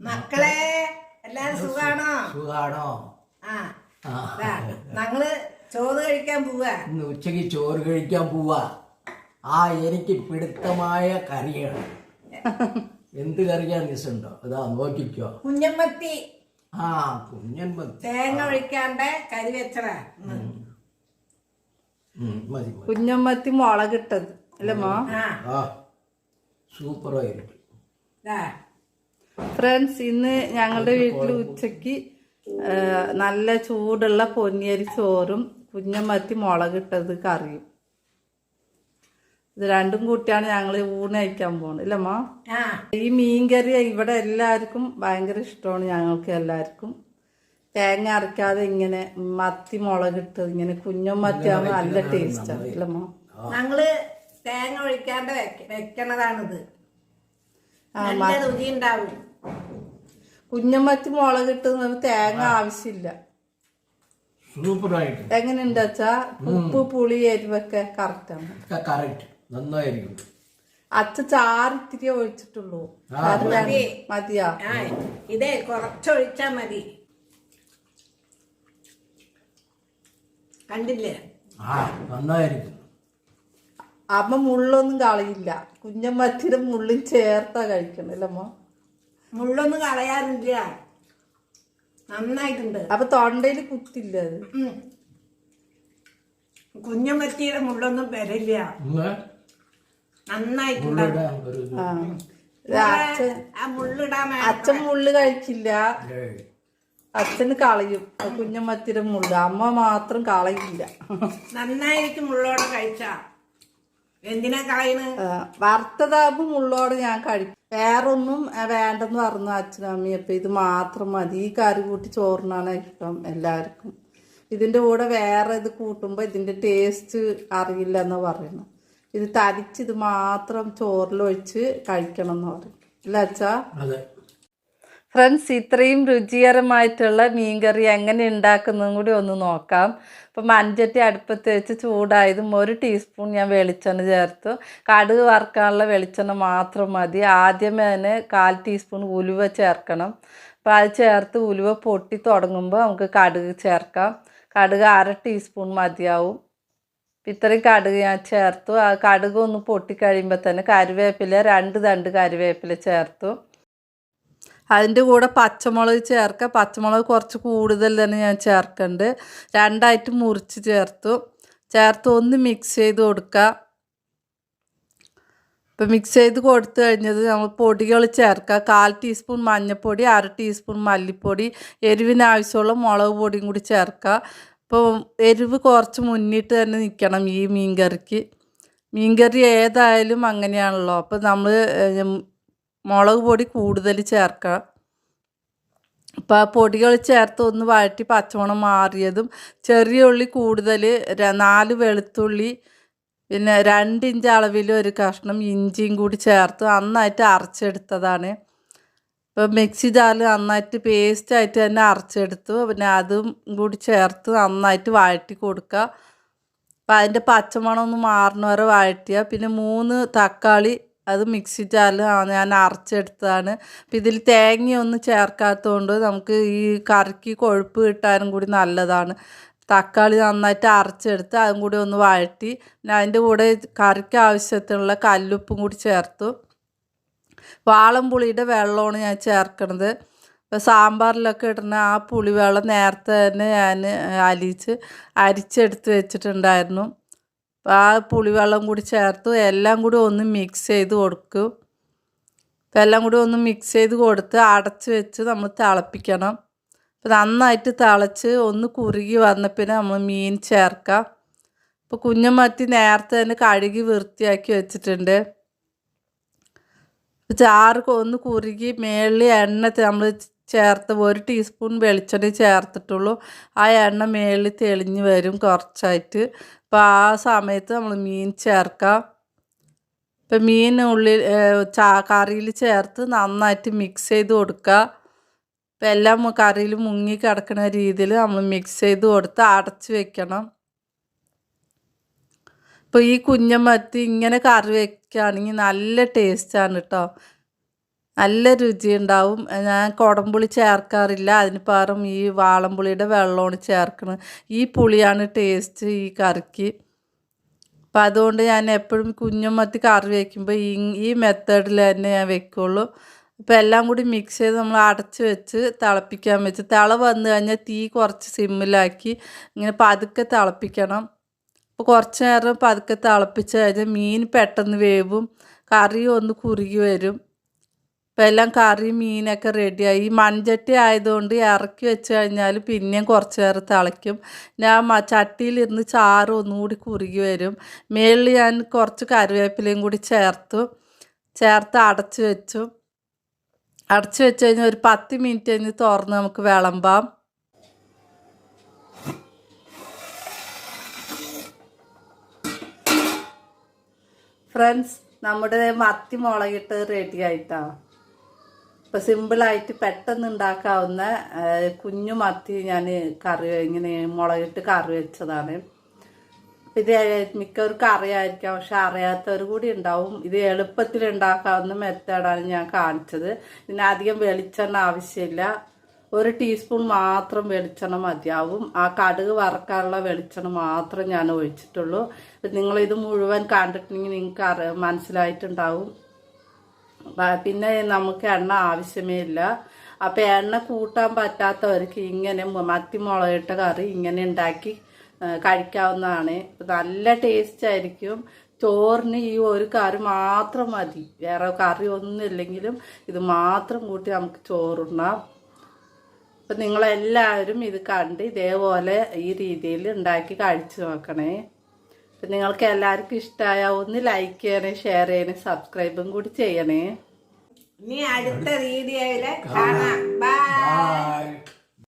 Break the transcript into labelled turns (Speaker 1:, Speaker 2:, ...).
Speaker 1: മക്കളെ എല്ലാരും സുഖാണോ?
Speaker 2: സുഖാണോ?
Speaker 1: ആ ഞങ്ങൾ ചോറ് കഴിക്കാൻ പോവാ.
Speaker 2: ഇന്ന് ഉച്ചയ്ക്ക് ചോറ് കഴിക്കാൻ പോവാ. ആ എനിക്ക് പിടുത്തമായ കറിയാണ്. എന്ത് കറിയാ നിസുണ്ടോ അതാ നോക്കിക്കോ.
Speaker 1: കുഞ്ഞമ്മത്തി.
Speaker 2: ആ കുഞ്ഞമ്മത്തി.
Speaker 1: തേങ്ങ ഒഴിക്കാണ്ട് കരി
Speaker 2: വെച്ചടാ മതി മതി.
Speaker 3: കുഞ്ഞമ്മത്തി മുളകിട്ടത്. അല്ലേ മോ?
Speaker 1: ആ.
Speaker 2: സൂപ്പറായിരിക്കും.
Speaker 1: ദാ,
Speaker 3: ഫ്രണ്ട്സ് ഇന്ന് ഞങ്ങളുടെ വീട്ടിൽ ഉച്ചയ്ക്ക് നല്ല ചൂടുള്ള പൊന്നിയരി ചോറും കുഞ്ഞമ്മത്തി മുളകിട്ടത് കറിയും. ഇത് രണ്ടും കൂട്ടിയാണ് ഞങ്ങൾ ഊണ് കഴിക്കാൻ പോകുന്നത്
Speaker 1: ആ.
Speaker 3: ഈ മീൻകറി ഇവിടെ എല്ലാവർക്കും ഭയങ്കര ഇഷ്ടമാണ് ഞങ്ങൾക്ക് എല്ലാവർക്കും. തേങ്ങ അരക്കാതെ ഇങ്ങനെ മത്തി മുളകിട്ട് ഇങ്ങനെ കുഞ്ഞമ്മത്തി ആകുമ്പോൾ നല്ല ടേസ്റ്റാണ്. ഇല്ലമ്മ
Speaker 1: ഞങ്ങൾ തേങ്ങ ഒഴിക്കാണ്ട് വെക്ക വെക്കണതാണിത്. നല്ല രുചി ഉണ്ടാവും
Speaker 3: കുഞ്ഞമ്മത്തി മുളകിട്ട് തേങ്ങ ആവശ്യമില്ല.
Speaker 2: സൂപ്പറായിട്ട്.
Speaker 3: എങ്ങനെയുണ്ട് വെച്ചാ ഉപ്പ് പുളി എരിവൊക്കെ കറക്റ്റാണ്
Speaker 2: കറക്റ്റ് നന്നായിരിക്കും.
Speaker 3: അച്ഛ ചാറിത്തിരി ഒഴിച്ചിട്ടുള്ളൂ. മതിയാ?
Speaker 1: ഇതേ കുറച്ചൊഴിച്ചാ മതി. കണ്ടില്ലേ?
Speaker 2: ആ നന്നായിരിക്കും.
Speaker 3: അമ്മ മുള്ളൊന്നും കളയില്ല. കുഞ്ഞമ്മത്തിയുടെ മുള്ളും ചേർത്താ കഴിക്കണം അല്ലേ അമ്മ?
Speaker 1: മുള്ളൊന്നും കളയാറില്ല. നന്നായിട്ടുണ്ട്.
Speaker 3: അപ്പൊ തൊണ്ടയിൽ കുത്തില്ല അത്?
Speaker 1: ഉം. കുഞ്ഞമ്മത്തിയുടെ മുള്ളൊന്നും വരില്ല നന്നായിട്ടുണ്ട്.
Speaker 3: അച്ഛൻ മുള്ളു കഴിക്കില്ല. അച്ഛന് കളയും. കുഞ്ഞമ്മത്തിരം കുഞ്ഞമ്മത്തിയുടെ മുള്ളു. അമ്മ മാത്രം കളയില്ല.
Speaker 1: നന്നായിരിക്കും മുള്ളോടെ കഴിച്ചാ. എന്തിനാ കളയണ്?
Speaker 3: വറുത്തതാകുമ്പോ മുള്ളോട് ഞാൻ കഴിക്കും വേറൊന്നും വേണ്ടെന്ന് പറഞ്ഞു അച്ഛനും അമ്മയും അപ്പൊ ഇത് മാത്രം മതി. ഈ കറി കൂട്ടി ചോറിനാണ് ഇഷ്ടം എല്ലാവർക്കും. ഇതിന്റെ കൂടെ വേറെ ഇത് കൂട്ടുമ്പോ ഇതിന്റെ ടേസ്റ്റ് അറിയില്ല എന്ന് പറയുന്നു. ഇത് തരിച്ച് ഇത് മാത്രം ചോറിലൊഴിച്ച് കഴിക്കണം എന്ന് പറയും. ഇല്ല അച്ഛാ?
Speaker 2: അതെ.
Speaker 3: ഫ്രണ്ട്സ് ഇത്രയും രുചികരമായിട്ടുള്ള മീൻകറി എങ്ങനെ ഉണ്ടാക്കുന്നതും കൂടി ഒന്ന് നോക്കാം. അപ്പം മഞ്ചട്ടി അടുപ്പത്ത് വെച്ച് ചൂടായതും ഒരു ടീസ്പൂൺ ഞാൻ വെളിച്ചെണ്ണ ചേർത്തു. കടുക് വറുക്കാനുള്ള വെളിച്ചെണ്ണ മാത്രം മതി. ആദ്യമേ തന്നെ കാൽ ടീസ്പൂൺ ഉലുവ ചേർക്കണം. അപ്പോൾ അത് ചേർത്ത് ഉലുവ പൊട്ടി തുടങ്ങുമ്പോൾ നമുക്ക് കടുക് ചേർക്കാം. കടുക് അര ടീസ്പൂൺ മതിയാവും. ഇത്രയും കടുക് ഞാൻ ചേർത്തു. ആ കടുക് ഒന്ന് പൊട്ടിക്കഴിയുമ്പോൾ തന്നെ കരുവേപ്പില രണ്ട് തണ്ട് കരുവേപ്പില ചേർത്തു. അതിന്റെ കൂടെ പച്ചമുളക് ചേർക്കുക പച്ചമുളക് കുറച്ച് കൂടുതൽ തന്നെ ഞാൻ ചേർക്കുന്നുണ്ട് രണ്ടായിട്ട് മുറിച്ച് ചേർത്തു. ചേർത്ത് ഒന്ന് മിക്സ് ചെയ്ത് കൊടുക്കുക ഇപ്പം മിക്സ് ചെയ്ത് കൊടുത്തു കഴിഞ്ഞത് നമ്മൾ പൊടികൾ ചേർക്കുക കാൽ ടീസ്പൂൺ മഞ്ഞൾപ്പൊടി അര ടീസ്പൂൺ മല്ലിപ്പൊടി എരിവിന് ആവശ്യമുള്ള മുളക് പൊടിയും കൂടി ചേർക്കുക ഇപ്പോൾ എരിവ് കുറച്ച് മുന്നിട്ട് തന്നെ നിൽക്കണം ഈ മീൻ കറിക്ക് മീൻ കറി ഏതായാലും അങ്ങനെയാണല്ലോ അപ്പോൾ നമ്മൾ മുളക് പൊടി കൂടുതൽ ചേർക്കുക അപ്പോൾ ആ പൊടികൾ ചേർത്ത് ഒന്ന് വഴറ്റി പച്ചമണം മാറിയതും ചെറിയ ഉള്ളി കൂടുതൽ നാല് വെളുത്തുള്ളി പിന്നെ രണ്ട് ഇഞ്ച് അളവിൽ ഒരു കഷ്ണം ഇഞ്ചിയും കൂടി ചേർത്ത് നന്നായിട്ട് അരച്ചെടുത്തതാണ്. ഇപ്പോൾ മിക്സി ജാറിൽ നന്നായിട്ട് പേസ്റ്റായിട്ട് തന്നെ അരച്ചെടുത്തു. പിന്നെ അതും കൂടി ചേർത്ത് നന്നായിട്ട് വഴറ്റി കൊടുക്കുക. അപ്പം അതിന്റെ പച്ചമണം ഒന്ന് മാറണ വരെ വഴറ്റിയ. പിന്നെ മൂന്ന് തക്കാളി അത് മിക്സി ജാറിൽ ഞാൻ അരച്ചെടുത്തതാണ്. അപ്പം ഇതിൽ തേങ്ങയൊന്നും ചേർക്കാത്തതുകൊണ്ട് നമുക്ക് ഈ കറിക്ക് കൊഴുപ്പ് കിട്ടാനും കൂടി നല്ലതാണ്. തക്കാളി നന്നായിട്ട് അരച്ചെടുത്ത് അതും കൂടി ഒന്ന് വഴറ്റി അതിന്റെ കൂടെ കറിക്ക് ആവശ്യത്തിനുള്ള കല്ലുപ്പും കൂടി ചേർത്തു. വാളംപുളിയുടെ വെള്ളമാണ് ഞാൻ ചേർക്കണത്. ഇപ്പോൾ സാമ്പാറിലൊക്കെ ഇടുന്ന ആ പുളിവെള്ളം നേരത്തെ തന്നെ ഞാൻ അലിയിച്ച് അരിച്ചെടുത്ത് വെച്ചിട്ടുണ്ടായിരുന്നു. ആ പുളിവെള്ളം കൂടി ചേർത്ത് എല്ലാം കൂടി ഒന്ന് മിക്സ് ചെയ്ത് കൊടുക്കും. എല്ലാം കൂടി ഒന്ന് മിക്സ് ചെയ്ത് കൊടുത്ത് അടച്ച് വെച്ച് നമ്മൾ തിളപ്പിക്കണം. അപ്പോൾ നന്നായിട്ട് തിളച്ച് ഒന്ന് കുറുകി പിന്നെ നമ്മൾ മീൻ ചേർക്കാം. ഇപ്പോൾ കുഞ്ഞുമത്തി നേരത്തെ തന്നെ കഴുകി വൃത്തിയാക്കി വെച്ചിട്ടുണ്ട്. ചാറ് ഒന്ന് കുറുകി മേളിൽ എണ്ണ നമ്മൾ ചേർത്ത് ഒരു ടീസ്പൂൺ വെളിച്ചെണ്ണ ചേർത്തിട്ടുള്ളൂ. ആ എണ്ണ മേളിൽ തെളിഞ്ഞ് വരും കുറച്ചായിട്ട്. അപ്പോൾ ആ സമയത്ത് നമ്മൾ മീൻ ചേർക്കാം. ഇപ്പം മീൻ ഉള്ളിൽ ചാ കറിയിൽ ചേർത്ത് നന്നായിട്ട് മിക്സ് ചെയ്ത് കൊടുക്കുക ഇപ്പം എല്ലാം കറിയിൽ മുങ്ങി കിടക്കുന്ന രീതിയിൽ നമ്മൾ മിക്സ് ചെയ്ത് കൊടുത്ത് അടച്ച് വെക്കണം. ഇപ്പോൾ ഈ കുഞ്ഞമത്തി ഇങ്ങനെ കറി വെക്കുകയാണെങ്കിൽ നല്ല ടേസ്റ്റാണ് കേട്ടോ നല്ല രുചി ഉണ്ടാവും ഞാൻ കുടംപുളി ചേർക്കാറില്ല. അതിന് പകരം ഈ വാളംപുളിയുടെ വെള്ളമാണ് ചേർക്കുന്നത് ഈ പുളിയാണ് ടേസ്റ്റ് ഈ കറിക്ക്. അപ്പം അതുകൊണ്ട് ഞാൻ എപ്പോഴും കുഞ്ഞുമ്മത്തി കറി വയ്ക്കുമ്പോൾ ഈ ഈ മെത്തേഡിൽ തന്നെ ഞാൻ വെക്കുള്ളൂ. അപ്പോൾ എല്ലാം കൂടി മിക്സ് ചെയ്ത് നമ്മൾ അടച്ച് വെച്ച് തിളപ്പിക്കാൻ വെച്ച് തിള വന്നു കഴിഞ്ഞാൽ തീ കുറച്ച് സിമ്മിലാക്കി ഇങ്ങനെ പതുക്കെ തിളപ്പിക്കണം. അപ്പോൾ കുറച്ച് നേരം പതുക്കെ തിളപ്പിച്ച് കഴിഞ്ഞാൽ മീൻ പെട്ടെന്ന് വേവും. കറി ഒന്ന് കുറുകി വരും. ഇപ്പം എല്ലാം കറി മീനൊക്കെ റെഡിയായി. ഈ മൺചട്ടി ആയതുകൊണ്ട് ഇറക്കി വെച്ച് കഴിഞ്ഞാൽ പിന്നെയും കുറച്ച് നേരം തിളയ്ക്കും. ഞാൻ ചട്ടിയിലിരുന്ന് ചാറ് ഒന്നുകൂടി കുറുകി വരും. മേളിൽ ഞാൻ കുറച്ച് കറിവേപ്പിലയും കൂടി ചേർത്തു. ചേർത്ത് അടച്ചു വെച്ചു. അടച്ചു വെച്ച് കഴിഞ്ഞാൽ ഒരു പത്ത് മിനിറ്റ് കഴിഞ്ഞ് തുറന്ന് നമുക്ക് വിളമ്പാം. ഫ്രണ്ട്സ് നമ്മുടെ മത്തി മുളകിട്ട് റെഡി ആയിട്ടാണ് ഇപ്പം സിമ്പിളായിട്ട് പെട്ടെന്ന് ഉണ്ടാക്കാവുന്ന കുഞ്ഞു മത്തി ഞാൻ കറി ഇങ്ങനെ മുളകിട്ട് കറി വെച്ചതാണ്. ഇത് മിക്കവർക്കും അറിയായിരിക്കാം പക്ഷെ അറിയാത്തവർ കൂടി ഉണ്ടാവും ഇത് എളുപ്പത്തിൽ ഉണ്ടാക്കാവുന്ന മെത്തേഡാണ് ഞാൻ കാണിച്ചത്. ഇതിന് അധികം വെളിച്ചെണ്ണ ആവശ്യമില്ല. ഒരു ടീസ്പൂൺ മാത്രം വെളിച്ചെണ്ണ മതിയാവും. ആ കടുക് വറക്കാനുള്ള വെളിച്ചെണ്ണ മാത്രം ഞാൻ ഒഴിച്ചിട്ടുള്ളൂ. നിങ്ങളിത് മുഴുവൻ കണ്ടിട്ടുണ്ടെങ്കിൽ നിങ്ങൾക്ക് മനസ്സിലായിട്ടുണ്ടാവും. പിന്നെ നമുക്ക് എണ്ണ ആവശ്യമേ ഇല്ല. അപ്പം എണ്ണ കൂട്ടാൻ പറ്റാത്തവർക്ക് ഇങ്ങനെ മത്തിമുളകിട്ട മത്തി മുളകിട്ട കറി ഇങ്ങനെ ഉണ്ടാക്കി കഴിക്കാവുന്നതാണ്. നല്ല ടേസ്റ്റ് ആയിരിക്കും. ചോറിന് ഈ ഒരു കറി മാത്രം മതി. വേറെ കറി ഒന്നും ഇല്ലെങ്കിലും ഇത് മാത്രം കൂട്ടി നമുക്ക് ചോറുണ്ണാം അപ്പം നിങ്ങളെല്ലാവരും ഇത് കണ്ട് ഇതേപോലെ ഈ രീതിയിൽ ഉണ്ടാക്കി കഴിച്ചു നോക്കണേ. അപ്പം നിങ്ങൾക്ക് എല്ലാവർക്കും ഇഷ്ടമായ ഒന്ന് ലൈക്ക് ചെയ്യണേ ഷെയർ ചെയ്യണേ സബ്സ്ക്രൈബും കൂടി ചെയ്യണേ.
Speaker 1: ഇനി അടുത്ത രീതിയായി കാണാം. ബൈ